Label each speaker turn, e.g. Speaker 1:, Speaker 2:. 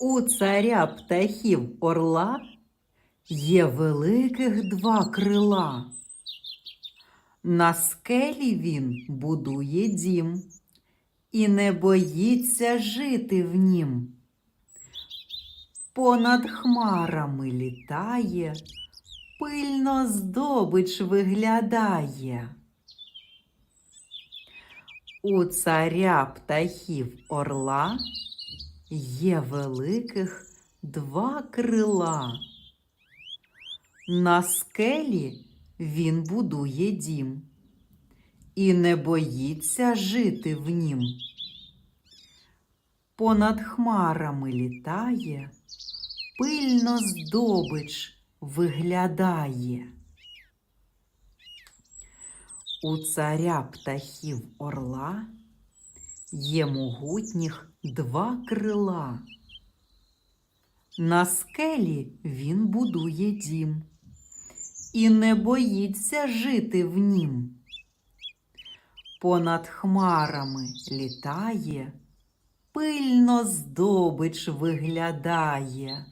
Speaker 1: У царя птахів орла є великих два крила. На скелі він будує дім і не боїться жити в нім. Понад хмарами літає, пильно здобич виглядає. У царя птахів орла є великих два крила. На скелі він будує дім і не боїться жити в нім. Понад хмарами літає, пильно здобич виглядає. У царя птахів орла є могутніх два крила. На скелі він будує дім і не боїться жити в нім. Понад хмарами літає, пильно здобич виглядає.